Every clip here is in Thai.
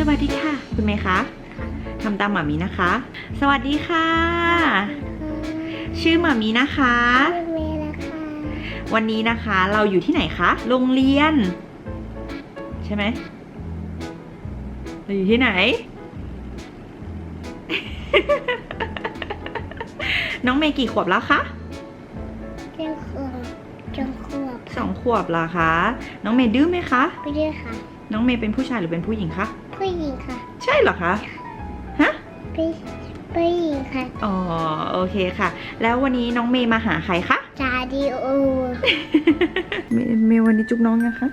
สวัสดีค่ะ คุณเมย์คะทำตามหมามีนะคะ สวัสดีค่ะ ชื่อหมามีนะคะเมย์นะคะ วันนี้นะคะเราอยู่ที่ไหนคะ โรงเรียน ใช่ไหมเราอยู่ที่ไหน น้องเมย์กี่ขวบแล้วคะเรื่องขวบจงขวบสองขวบแล้วคะ น้องเมย์ดื้อไหมคะไปด้วยค่ะ น้องเมย์เป็นผู้ชายหรือเป็นผู้หญิงคะ ผู้หญิงค่ะ ใช่เหรอคะ ฮะ ผู้ผู้หญิงค่ะ อ๋อ โอเคค่ะ แล้ววันนี้น้องเมย์มาหาใครคะ จาดีโอ เมย์เมย์วันนี้จุ๊บน้องยังคะ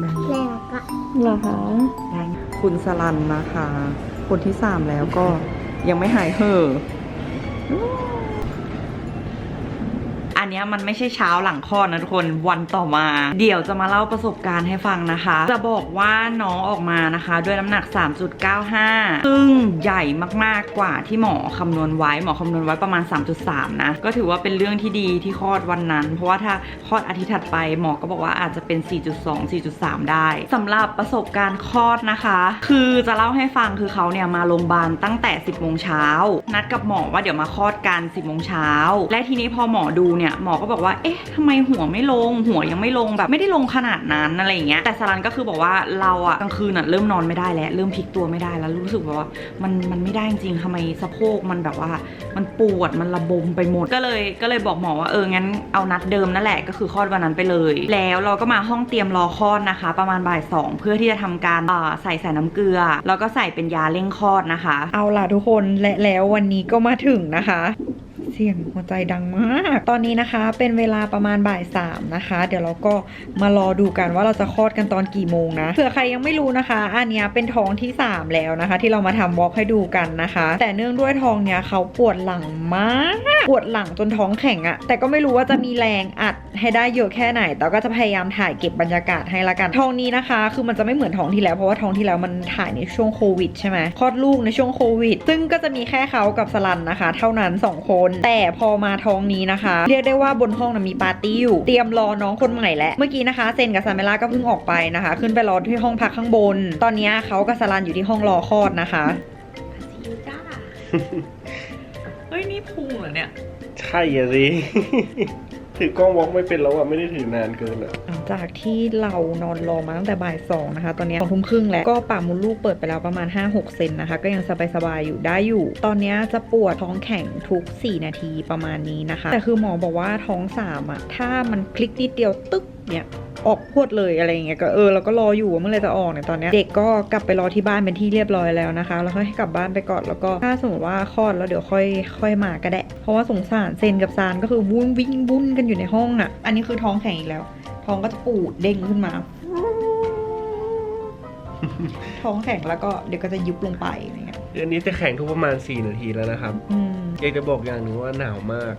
แล้วก็เหรอคะคุณสลันนะคะ คนที่สามแล้วก็ยังไม่หายเห่อ อันนี้มันไม่ใช่เช้าหลังคลอดนะทุกคนวันต่อมา เดี๋ยวจะมาเล่าประสบการณ์ให้ฟังนะคะ จะบอกว่าน้องออกมานะคะ ด้วยน้ำหนัก 3.95 ซึ่งใหญ่มากๆกว่าที่หมอคำนวณไว้หมอคำนวณไว้ประมาณ 3.3 นะ ก็ถือว่าเป็นเรื่องที่ดีที่คลอดวันนั้น เพราะว่าถ้าคลอดอาทิตย์ถัดไปหมอก็บอกว่าอาจจะเป็น 4.2 4.3 ได้สำหรับประสบการณ์คลอดนะคะ คือจะเล่าให้ฟังคือเขาเนี่ยมาโรงพยาบาลตั้งแต่ 10โมงเช้านัดกับหมอว่าเดี๋ยวมาคลอดกัน 10โมงเช้าและทีนี้พอหมอดูเนี่ยหมอก็บอกว่าเอ๊ะทำไมหัวไม่ลง หัวยังไม่ลงแบบไม่ได้ลงขนาดนั้นอะไรอย่างเงี้ยแต่สรันก็คือบอกว่าเราอะกลางคืนอะเริ่มนอนไม่ได้แล้วเริ่มพลิกตัวไม่ได้แล้วรู้สึกแบบว่ามันมันไม่ได้จริงทำไมสะโพกมันแบบว่า มันปวดมันระบมไปหมดก็เลยก็เลยบอกหมอว่าเอองั้นเอานัดเดิมนั่นแหละก็คือคลอดวันนั้นไปเลย แล้วเราก็มาห้องเตรียมรอคลอดนะคะ ประมาณบ่ายสองเพื่อที่จะทำการใส่ใส่น้ำเกลือ แล้วก็ใส่เป็นยาเร่งคลอดนะคะ เอาล่ะทุกคนและแล้ววันนี้ก็มาถึงนะคะ สียงหัวใจดังมาก ตอนนี้นะคะเป็นเวลาประมาณบ่ายสามนะคะ เดี๋ยวเราก็มารอดูกันว่าเราจะคลอดกันตอนกี่โมงนะเผื่อใครยังไม่รู้นะคะ อันนี้เป็นท้องที่ 3 แล้วนะคะ ที่เรามาทำวอล์กให้ดูกันนะคะ แต่เนื่องด้วยท้องเนี้ยเขาปวดหลังมากปวดหลังจนท้องแข็งอะแต่ก็ไม่รู้ว่าจะมีแรงอัดให้ได้เยอะแค่ไหน แต่ก็จะพยายามถ่ายเก็บบรรยากาศให้ละกันท้องนี้นะคะ คือมันจะไม่เหมือนท้องที่แล้วเพราะว่าท้องที่แล้วมันถ่ายในช่วงโควิดใช่ไหมคลอดลูกในช่วงโควิด ซึ่งก็จะมีแค่เขากับสลันนะคะ เท่านั้นสองคนแต่พอมาท้องนี้นะคะ เรียกได้ว่าบนห้องนะมีปาร์ตี้อยู่ เตรียมรอน้องคนใหม่แล้วเมื่อกี้นะคะเซนกับซาเมล่าก็เพิ่งออกไปนะคะ ขึ้นไปรอที่ห้องพักข้างบน ตอนนี้เขากับสลันอยู่ที่ห้องรอคลอดนะคะจ้าเฮ้ยนี่พุงเหรอเนี่ย ใช่อะสิ ถือกล้องวอล์กไม่เป็นแล้วอะไม่ได้ถือนานเกินอะหลังจากที่เรานอนรอมาตั้งแต่บ่ายสองนะคะ ตอนนี้สองทุ่มครึ่งแล้ว ก็ปากมดลูกเปิดไปแล้วประมาณ 5-6 เซนนะคะ ก็ยังสบายๆอยู่ได้อยู่ ตอนนี้จะปวดท้องแข็งทุก 4 นาทีประมาณนี้นะคะ แต่คือหมอบอกว่าท้องสามอะถ้ามันคลิกนิดเดียวตึ๊กเนี่ยออกพวดเลยอะไรอย่างเงี้ยก็เออเราก็รออยู่ว่าเมื่อไหรจะออกเนี่ยตอนเนี้ยเด็กก็กลับไปรอที่บ้านเป็นที่เรียบร้อยแล้วนะคะ แล้วก็ให้กลับบ้านไปก่อนแล้วก็ถ้าสมมติว่าคลอดแล้วเดี๋ยวค่อยค่อยมาก็ได้ เพราะว่าสงสารเซนกับซานก็คือวุ่นวิ่งวุ่นกันอยู่ในห้องอะ อันนี้คือท้องแข็งอีกแล้ว ท้องก็จะปูดเด้งขึ้นมา ท้องแข็งแล้วก็เดี๋ยวก็จะยุบลงไปอะไรเงี้ยเดือนนี้จะแข่งทุกประมาณ 4 นาทีแล้วนะครับอืมอยากจะบอกอย่างหนึ่งว่าหนาวมาก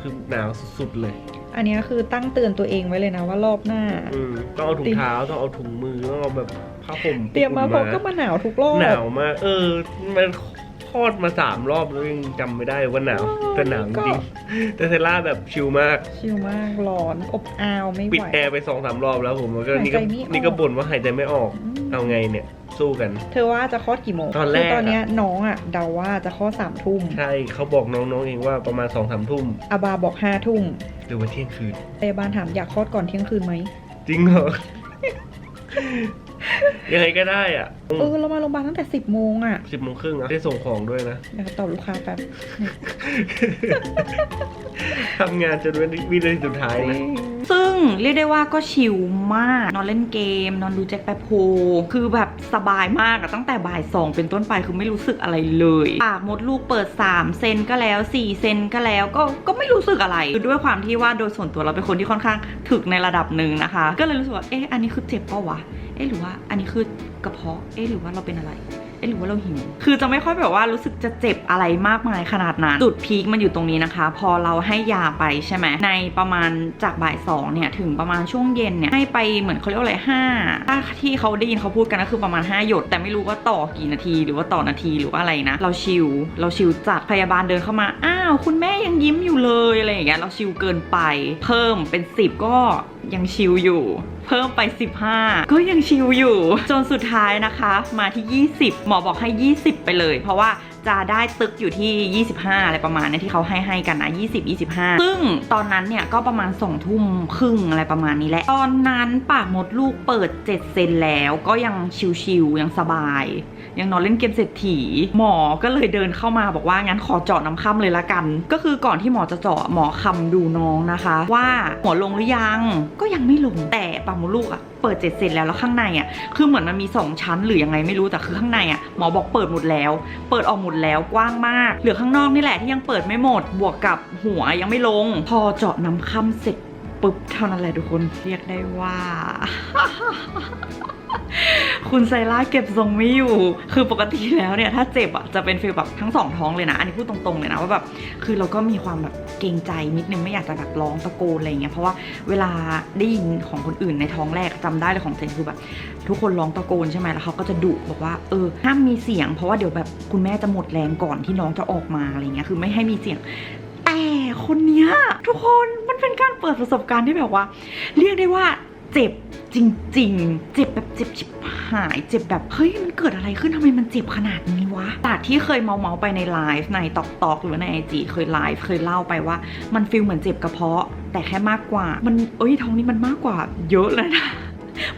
คือหนาวสุดๆเลย อันนี้คือตั้งเตือนตัวเองไว้เลยนะว่ารอบหน้า อืมต้องเอาถุงเท้าต้องเอาถุงมือต้องเอาแบบผ้าห่มเตรียมมาเพอุ่ราะนก็มาหนาวทุกรอบ หนาวมากเออ มันคลอดมาสามรอบแล้วยังจำไม่ได้ว่าหนาวอ๋อแต่หนาวจก็ริงๆแต่เซล่าแบบชิลมาก ชิลมากร้อนอบอ้าวไม่ไหวปิดแอร์ไปสองสามรอบแล้วผมแล้วก็หายใจนี่ก็ไม่ออกนี่ก็บ่นว่าหายใจไม่ออกอืมเอาไงเนี่ยสู้กัน เธอว่าจะคลอดกี่โมงตอนแรกคืตอนเนี้ยน้องอะเดาว่าจะคลอดสามทุ่มใช่เขาบอกน้องๆเองว่าประมาณสองสามทุ่มอาบาบอกห้าทุ่ม หรือว่าเที่ยงคืนพยาบาลถามอยากคลอดก่อนเที่ยงคืนไหมจริงเหรอ ยังไงก็ได้อะเออเรามาโรงพยาบาลตั้งแต่สิบโมงอะสิบโมงครึ่งอะได้ส่งของด้วยนะเดี๋ยวตอบลูกค้าแป๊บทำงานจนวินาทีสุดท้ายนะซึ่งเรียกได้ว่าก็ชิลมาก นอนเล่นเกม นอนดูแจ็คแป๊บโฮคือแบบสบายมากอะตั้งแต่บ่ายสองเป็นต้นไปคือไม่รู้สึกอะไรเลยปากมดลูกเปิด 3 เซนก็แล้ว 4 เซนก็แล้วก็ก็ไม่รู้สึกอะไรคือด้วยความที่ว่าโดยส่วนตัวเราเป็นคนที่ค่อนข้างถึกในระดับหนึ่งนะคะ ก็เลยรู้สึกว่าเอ๊ะอันนี้คือเจ็บเปล่าวะ เอ๊ะหรือว่าอันนี้คือกระเพาะ เอ๊ะหรือว่าเราเป็นอะไร เอ๊ะหรือว่าเราหิว คือจะไม่ค่อยแบบว่ารู้สึกจะเจ็บอะไรมากมายขนาดนั้น จุดพีคมันอยู่ตรงนี้นะคะ พอเราให้ยาไปใช่ไหม ในประมาณจากบ่ายสองเนี่ยถึงประมาณช่วงเย็นเนี่ยให้ไปเหมือนเขาเรียกว่าอะไรห้าถ้าที่เขาได้ยินเขาพูดกันก็คือประมาณ 5 หยด แต่ไม่รู้ว่าต่อกี่นาทีหรือว่าต่อนาทีหรือว่าอะไรนะ เราชิลเราชิลจัดพยาบาลเดินเข้ามา อ้าว คุณแม่ยังยิ้มอยู่เลยอะไรอย่างเงี้ย เราชิลเกินไป เพิ่มเป็น 10 ก็ยังชิลอยู่ เพิ่มไป 15 ก็ยังชิวอยู่ จนสุดท้ายนะคะ มาที่ 20 หมอบอกให้ 20 ไปเลย เพราะว่า จะได้ตึกอยู่ที่ 25 อะไรประมาณนี้ที่เขาให้ให้กันนะ20 25 ซึ่งตอนนั้นเนี่ยก็ประมาณ2ทุ่มครึ่งอะไรประมาณนี้แหละ ตอนนั้นปากมดลูกเปิด 7 เซนแล้วก็ยังชิลๆยังสบาย ยังนอนเล่นเกมเศรษฐี หมอก็เลยเดินเข้ามาบอกว่างั้นขอเจาะน้ำค่ำเลยละกัน ก็คือก่อนที่หมอจะเจาะหมอคำดูน้องนะคะ ว่าหัวลงหรือยังก็ยังไม่ลงแต่ปากมดลูกอะเปิดเสร็จเซนแล้วแล้วข้างในอะคือเหมือนมันมีสองชั้นหรือยังไงไม่รู้แต่คือข้างในอะหมอบอกเปิดหมดแล้ว เปิดออกหมดแล้วกว้างมากเหลือข้างนอกนี่แหละที่ยังเปิดไม่หมดบวกกับหัวยังไม่ลง พอเจาะน้ำค่ำเสร็จปุ๊บเท่านั้นแหละทุกคนเรียกได้ว่า คุณไซร่าเก็บทรงไม่อยู่ คือปกติแล้วเนี่ยถ้าเจ็บอะจะเป็นฟีลแบบทั้งสองท้องเลยนะ อันนี้พูดตรงๆเลยนะว่าแบบคือเราก็มีความแบบเกรงใจนิดนึงไม่อยากจะแบบร้องตะโกนอะไรเงี้ยเพราะว่าเวลาได้ยินของคนอื่นในท้องแรกจำได้เลยของเซนคือแบบทุกคนร้องตะโกนใช่ไหมแล้วเขาก็จะดุบอกว่าเออห้ามมีเสียง เพราะว่าเดี๋ยวแบบคุณแม่จะหมดแรงก่อนที่น้องจะออกมาอะไรเงี้ยคือไม่ให้มีเสียงแต่คนเนี้ยทุกคนมันเป็นการเปิดประสบการณ์ที่แบบว่า เรียกได้ว่า เจ็บจริงๆ เจ็บแบบเจ็บชิบหาย เจ็บแบบเฮ้ยมันเกิดอะไรขึ้นทำไมมันเจ็บขนาดนี้วะจากที่เคยเมาเมาไปในไลฟ์ในตอกตอกหรือในไอจีเคยไลฟ์เคยเล่าไปว่า มันฟีลเหมือนเจ็บกระเพาะ แต่แค่มากกว่า มันเอ้ยท้องนี้มันมากกว่าเยอะเลยนะ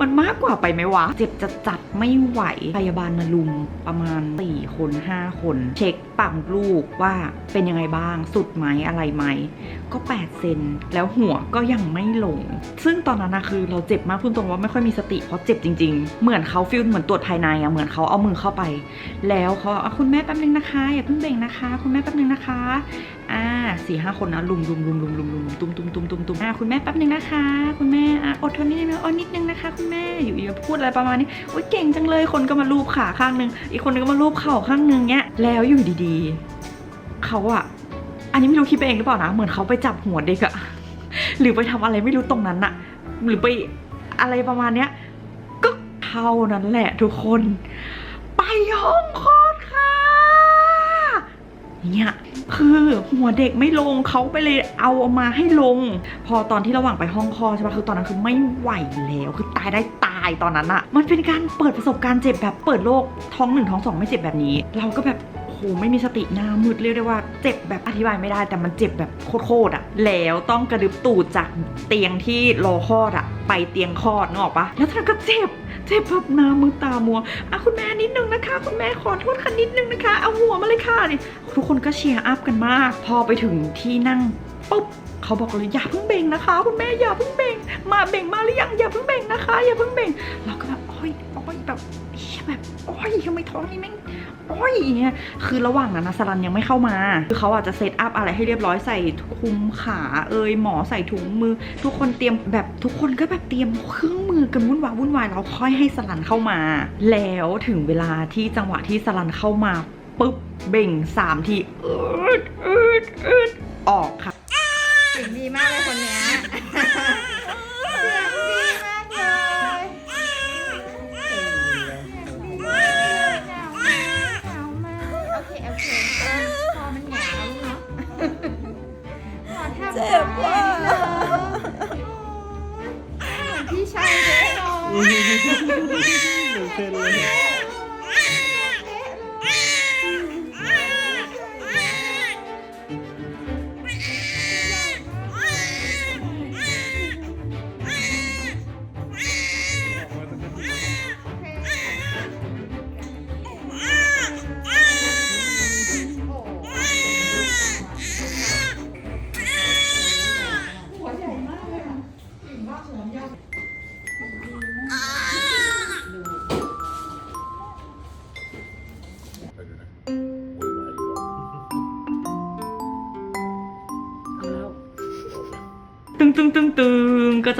มันมากกว่าไปไหมวะ เจ็บจะจัดไม่ไหว พยาบาลมาลุมประมาณ 4 คน 5 คน เช็คปากลูกว่าเป็นยังไงบ้าง สุดไหมอะไรไหม ก็ 8 เซน แล้วหัวก็ยังไม่ลง ซึ่งตอนนั้นนะคือเราเจ็บมากพูดตรงว่าไม่ค่อยมีสติเพราะเจ็บจริง ๆ เหมือนเขาฟิลเหมือนตรวจภายในอะเหมือนเขาเอามือเข้าไป แล้วเขาคุณแม่แป๊บนึงนะคะอย่าเพิ่งเบ่งนะคะ คุณแม่แป๊บนึงนะคะ อ่าสี่ห้าคนนะลุมลุมลุมลุมลุมลุมตุ้มตุ้มตุ้มตุ้มตุ้มอ่าคุณแม่แป๊บนึงนะคะ คุณแม่อะอดทนนิดนึงนะอดนิดนึงนะคะ คุณแม่อยู่อย่าพูดอะไรประมาณนี้โอ๊ยเก่งจังเลยคนก็มาลูบขาข้างนึง อีกคนนึงก็มาลูบเข่าข้างนึงเนี้ยแล้วอยู่ดีๆเขาอะอันนี้ไม่รู้คิดไปเองหรือเปล่านะเหมือนเขาไปจับหัวเด็กอะหรือไปทำอะไรไม่รู้ตรงนั้นอะหรือไปอะไรประมาณเนี้ยก็เท่านั้นแหละทุกคน ไปห้องคลอดค่ะเนี่ย คือหัวเด็กไม่ลงเขาไปเลยเอามาให้ลง พอตอนที่ระหว่างไปห้องคอใช่ปะคือตอนนั้นคือไม่ไหวแล้วคือตายได้ตายตอนนั้นอะมันเป็นการเปิดประสบการณ์เจ็บแบบเปิดโลกท้องหนึ่งท้องสองไม่เจ็บแบบนี้ เราก็แบบโอ้โหไม่มีสติหน้ามืดเรียกได้ว่าเจ็บแบบอธิบายไม่ได้ แต่มันเจ็บแบบโคตรๆอะแล้วต้องกระดึบตูดจากเตียงที่รอคลอดอะไปเตียงคลอดนึกออกปะแล้วท่านก็เจ็บ เจ็บแบบหน้ามือตามัวอะคุณแม่นิดนึงนะคะ คุณแม่ขอโทษค่ะนิดนึงนะคะ เอาหัวมาเลยค่ะนี่ทุกคนก็เชียร์อัพกันมาก พอไปถึงที่นั่งปุ๊บเขาบอกเลยอย่าเพิ่งเบ่งนะคะ คุณแม่อย่าเพิ่งเบ่งมาเบ่งมาหรือยังอย่าเพิ่งเบ่งนะคะ อย่าเพิ่งเบ่งเราก็แบบโอ้ยโอ้ยแบบ แบบโอ้ยทำไมท้องนี่แม่งโอ้ยเงี้ยคือระหว่างนั้นนะสลันยังไม่เข้ามา คือเขาอาจจะเซตอัพอะไรให้เรียบร้อยใส่คุมขาเอยหมอใส่ถุงมือ ทุกคนเตรียมแบบทุกคนก็แบบเตรียมเครื่องมือกันวุ่นวายวุ่นวายแล้วค่อยให้สลันเข้ามา แล้วถึงเวลาที่จังหวะที่สลันเข้ามาปุ๊บเบ่งสามทีอืดอืดอืดออกค่ะเสียงดีมากเลยคนเนี้ย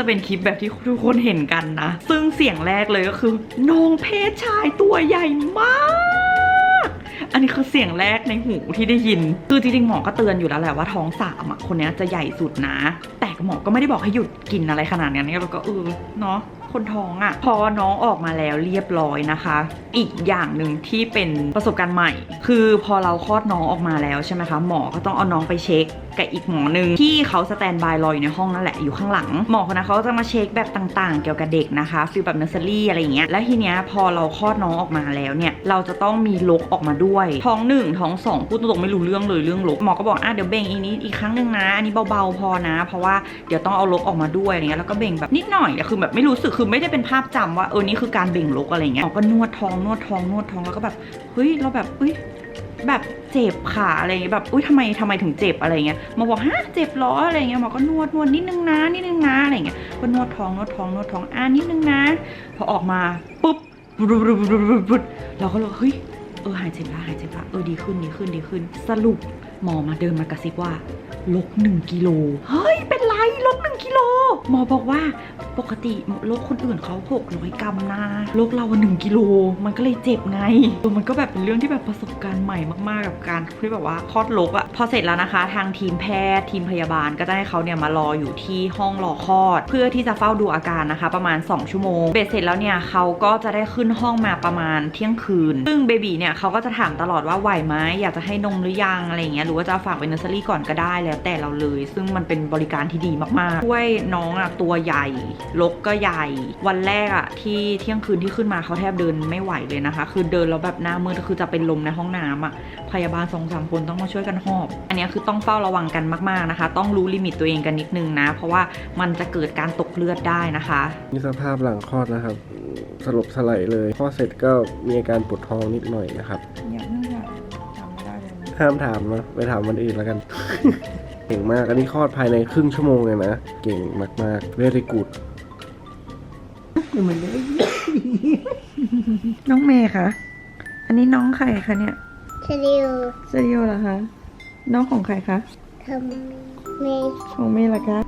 จะเป็นคลิปแบบที่ทุกคนเห็นกันนะ ซึ่งเสียงแรกเลยก็คือน้องเพศชายตัวใหญ่มากอันนี้คือเสียงแรกในหูที่ได้ยิน คือจริงๆ หมอก็เตือนอยู่แล้วแหละว่าท้องสามอะคนนี้จะใหญ่สุดนะ แต่หมอก็ไม่ได้บอกให้หยุดกินอะไรขนาดนั้นเราก็เออเนาะคนท้องอะ่ะ พอน้องออกมาแล้วเรียบร้อยนะคะ อีกอย่างหนึ่งที่เป็นประสบการณ์ใหม่ คือพอเราคลอดน้องออกมาแล้วใช่ไหมคะหมอก็ต้องเอาน้องไปเช็คกับอีกหมอหนึ่งที่เขาสแตนบายรออยู่ในห้องนั่นแหละอยู่ข้างหลัง หมอคนนั้นเขาก็จะมาเช็คแบบต่างๆ เกี่ยวกับเด็กนะคะฟีลแบบเนอร์เซอรี่อะไรอย่างเงี้ยแล้วทีเนี้ยพอเราคลอดน้องออกมาแล้วเนี่ยเราจะต้องมีลกออกมาด้วย ท้องหนึ่งท้องสองพูดตรงๆไม่รู้เรื่องเลยเรื่องลกหมอก็บอกอะเดี๋ยวเบ่งอีกนิดอีกครั้งหนึ่งนะอันนี้เบาๆพอนะ เพราะว่าเดี๋ยวต้องเอาลกออกมาด้วยอะไรเงี้ยแล้วก็เบ่งแบบนิดหน่อยคือแบบไม่รู้สึกคือไม่ได้เป็นภาพจำว่าเออนี่คือการเบ่งลกอะไรเงี้ยหมอก็นวดท้องนวดท้องนวดท้องแล้วก็แบบเฮ้ยเราแบบเฮ้ย แบบเจ็บขาอะไรเงี้ยแบบอุ้ยทำไมทำไมถึงเจ็บอะไรเงี้ยหมาบอกฮะเจ็บเหรออะไรเงี้ยหมอก็นวดนวดนิดนึงนะนิดนึงนะอะไรเงี้ยก็นวดท้องนวดท้องนวดท้องอ่านิดนึงนะ พอออกมาปุ๊บเราก็เลยเฮ้ยเออหายเจ็บละหายเจ็บละเออดีขึ้นดีขึ้นดีขึ้น สรุปหมอมาเดินมากระซิบว่าลกหนึ่งกิโลเฮ้ยเป็นไรลกหนึ่งกิโล หมอบอกว่าปกติลกคคนอื่นเขาหกร้อยกรัมนะลกเราหนึ่งกิโลมันก็เลยเจ็บไงเออมันก็แบบเป็นเรื่องที่แบบประสบการณ์ใหม่มากๆ กับการที่แบบว่าคลอดลกอะพอเสร็จแล้วนะคะ ทางทีมแพทย์ทีมพยาบาลก็จะให้เขาเนี่ยมารออยู่ที่ห้องรอคลอด เพื่อที่จะเฝ้าดูอาการนะคะ ประมาณ 2 ชั่วโมงเบ็ดเสร็จแล้วเนี่ยเขาก็จะได้ขึ้นห้องมาประมาณเที่ยงคืน ซึ่งเบบีเนี่ยเขาก็จะถามตลอดว่าไหวไหมอยากจะให้นมหรือยังอะไรเงี้ยหรือว่าจะฝากไว้เนอร์เซอรี่ก่อนก็ได้แล้วแต่เราเลย ซึ่งมันเป็นบริการที่ดีมากๆช่วยน้องอะตัวใหญ่ลกก็ใหญ่ วันแรกอะที่เที่ยงคืนที่ขึ้นมาเขาแทบเดินไม่ไหวเลยนะคะ คือเดินแล้วแบบหน้ามืดคือจะเป็นลมในห้องน้ำอะพยาบาลสองสามคนต้องมาช่วยกันหอบ อันเนี้ยคือต้องเฝ้าระวังกันมากๆนะคะ ต้องรู้ลิมิตตัวเองกันนิดนึงนะ เพราะว่ามันจะเกิดการตกเลือดได้นะคะนี่สภาพหลังคลอดนะครับสลบสลายเลยคลอดเสร็จก็มีอาการปวดท้องนิดหน่อยนะครับอย่าเพิ่งค่ะจำไม่ได้เลยห้ามถามนะไปถามวันอื่นแล้วกัน เก่งมาก อันนี้คลอดภายในครึ่งชั่วโมงเลยนะ เก่งมากๆเวรีกูดเหมือนเลยน้องเมย์คะ อันนี้น้องใครคะเนี่ยเชลิวเซเรียลเหรอคะ น้องของใครคะทำเมย์ของเมย์เหรอคะ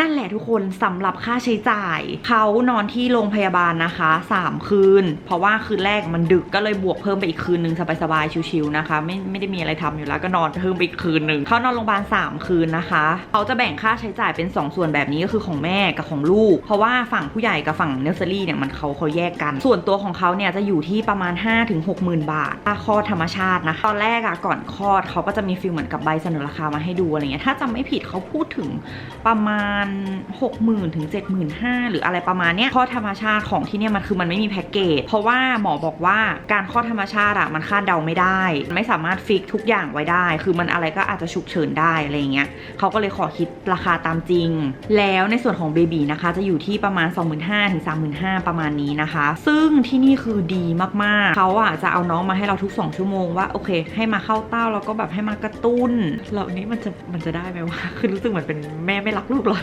นั่นแหละทุกคนสำหรับค่าใช้จ่าย เขานอนที่โรงพยาบาลนะคะ 3 คืน เพราะว่าคืนแรกมันดึกก็เลยบวกเพิ่มไปอีกคืนนึงสบายๆชิวๆนะคะ ไม่ไม่ได้มีอะไรทำอยู่แล้วก็นอนเพิ่มไปอีกคืนหนึ่งเขานอนโรงพยาบาล3 คืนนะคะเขาจะแบ่งค่าใช้จ่ายเป็น 2 ส่วนแบบนี้ก็คือของแม่กับของลูก เพราะว่าฝั่งผู้ใหญ่กับฝั่งเนอร์เซอรี่เนี่ยมันเขาเขาแยกกัน ส่วนตัวของเขาเนี่ยจะอยู่ที่ประมาณ5ถึง6 0,000 บาทค่าคลอดธรรมชาตินะคะตอนแรกอะก่อนคลอดเขาก็จะมีฟิลเหมือนกับใบเสนอราคามาให้ดูอะไรเงี้ยถ้าจำไม่ผิดเขาพูดถึงประมาณ60,000 ถึง 75,000 หรืออะไรประมาณเนี้ยคลอธรรมชาติของที่เนี่ยมันคือมันไม่มีแพ็กเกจ เพราะว่าหมอบอกว่าการคลอธรรมชาติอะมันคาดเดาไม่ได้ ไม่สามารถฟิกทุกอย่างไว้ได้ คือมันอะไรก็อาจจะฉุกเฉินได้อะไรเงี้ยเขาก็เลยขอคิดราคาตามจริง แล้วในส่วนของเบบีนะคะจะอยู่ที่ประมาณ 25,000 ถึง 35,000 ประมาณนี้นะคะ ซึ่งที่นี่คือดีมากๆ เขาอะจะเอาน้องมาให้เราทุก 2 ชั่วโมงว่าโอเค ให้มาเข้าเต้าแล้วก็แบบให้มากระตุ้นแล้วนี้มันจะมันจะได้ไหมวะคือรู้สึกเหมือนเป็นแม่ไม่รักลูกหรอ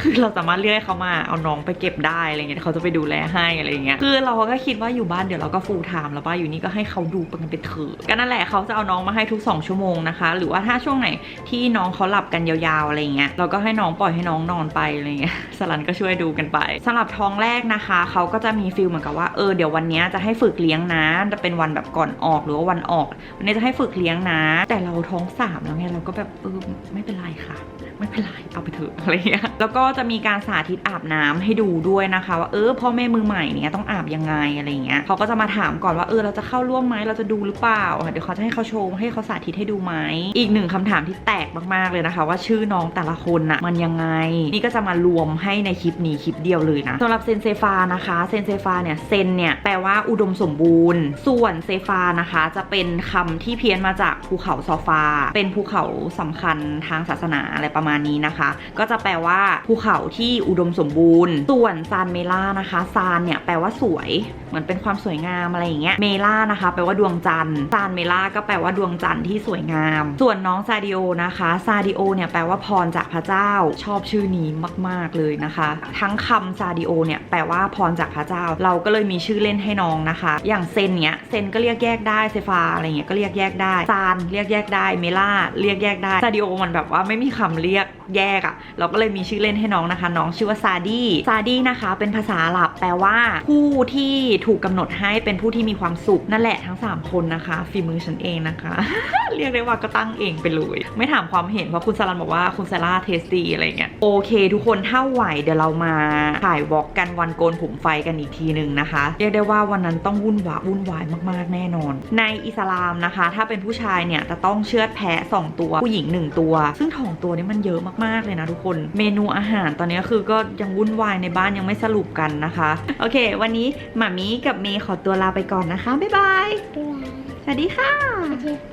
คือเราสามารถเรียกให้เขามาเอาน้องไปเก็บได้อะไรเงี้ยเขาจะไปดูแลให้อะไรเงี้ยคือเราก็คิดว่าอยู่บ้านเดี๋ยวเราก็ฟูลไทม์แล้วป่ะอยู่นี่ก็ให้เขาดูเป็นไปเถอะก็นั่นแหละเขาจะเอาน้องมาให้ทุก 2 ชั่วโมงนะคะ หรือว่าถ้าช่วงไหนที่น้องเขาหลับกันยาวๆอะไรเงี้ยเราก็ให้น้องปล่อยให้น้องนอนไปอะไรเงี้ยสลันก็ช่วยดูกันไปสำหรับท้องแรกนะคะเขาก็จะมีฟิลเหมือนกับว่าเออเดี๋ยววันนี้จะให้ฝึกเลี้ยงนะจะเป็นวันแบบก่อนออกหรือว่าวันออกวันนี้จะให้ฝึกเลี้ยงนะ แต่เราท้องสามแล้วไงเราก็แบบเออไม่เป็นไรค่ะ ไม่เป็นไรเอาไปเถอะอะไรเงี้ยแล้วก็จะมีการสาธิตอาบน้ำให้ดูด้วยนะคะว่าเออพ่อแม่มือใหม่เนี่ยต้องอาบยังไงอะไรเงี้ยเขาก็จะมาถามก่อนว่าเออเราจะเข้าร่วมไหมเราจะดูหรือเปล่าเดี๋ยวเขาจะให้เขาโชว์ให้เขาสาธิตให้ดูไหมอีกหนึ่งคำถามที่แตกมากๆเลยนะคะ ว่าชื่อน้องแต่ละคนน่ะมันยังไง นี่ก็จะมารวมให้ในคลิปนี้คลิปเดียวเลยนะสำหรับเซนเซฟานะคะเซนเซฟาเนี่ยเซนเนี่ยแปลว่าอุดมสมบูรณ์ ส่วนเซฟานะคะจะเป็นคำที่เพี้ยนมาจากภูเขาซอฟา เป็นภูเขาสำคัญทางศาสนาอะไรประมาณนี้นะคะ ก็จะแปลว่าภูเขาที่อุดมสมบูรณ์ ส่วนซานเมล่านะคะซานเนี่ยแปลว่าสวย เหมือนเป็นความสวยงามอะไรอย่างเงี้ยเมล่านะคะ แปลว่าดวงจันทร์ซานเมล่าก็แปลว่าดวงจันทร์ที่สวยงาม ส่วนน้องซาดิโอนะคะซาดิโอเนี่ยแปลว่าพรจากพระเจ้าชอบชื่อนี้มาก ๆเลยนะคะ ทั้งคำซาดิโอเนี่ยแปลว่าพรจากพระเจ้า เราก็เลยมีชื่อเล่นให้น้องนะคะ อย่างเซนเนี้ยเซนก็เรียกแยกได้เซฟาอะไรเงี้ยก็เรียกแยกได้ซานเรียกแยกได้เมล่าเรียกแยกได้ซาดิโอมันแบบว่าไม่มีคำเรียก Yep. แยกอะ่ะ เราก็เลยมีชื่อเล่นให้น้องนะคะ น้องชื่อว่าซาดี้ซาดี้นะคะ เป็นภาษาอาหรับ แปลว่า ผู้ที่ถูกกำหนดให้เป็นผู้ที่มีความสุขนั่นแหละทั้ง 3 คนนะคะฝีมือฉันเองนะคะ เรียกได้ว่าก็ตั้งเองไปเลย ไม่ถามความเห็นเพราะคุณสลันบอกว่าคุณซาร่าเทสดีอะไรเงี้ยโอเคทุกคนถ้าไหวเดี๋ยวเรามาถ่ายวอล์กกันวันโกนผมไฟกันอีกทีหนึ่งนะคะ เรียกได้ว่าวันนั้นต้องวุ่นวาวุ่นวายมากๆแน่นอน ในอิสลามนะคะ ถ้าเป็นผู้ชายเนี่ยจะต้องเชือดแพะ2ตัวผู้หญิง 1 ตัว ซึ่งทองตัวนี้มันเยอะมากๆเลยนะทุกคน เมนูอาหารตอนนี้คือก็ยังวุ่นวายในบ้านยังไม่สรุปกันนะคะ โอเค วันนี้หมามีกับเมย์ขอตัวลาไปก่อนนะคะ บ๊ายบายด้วยสวัสดีค่ะอาทิตย์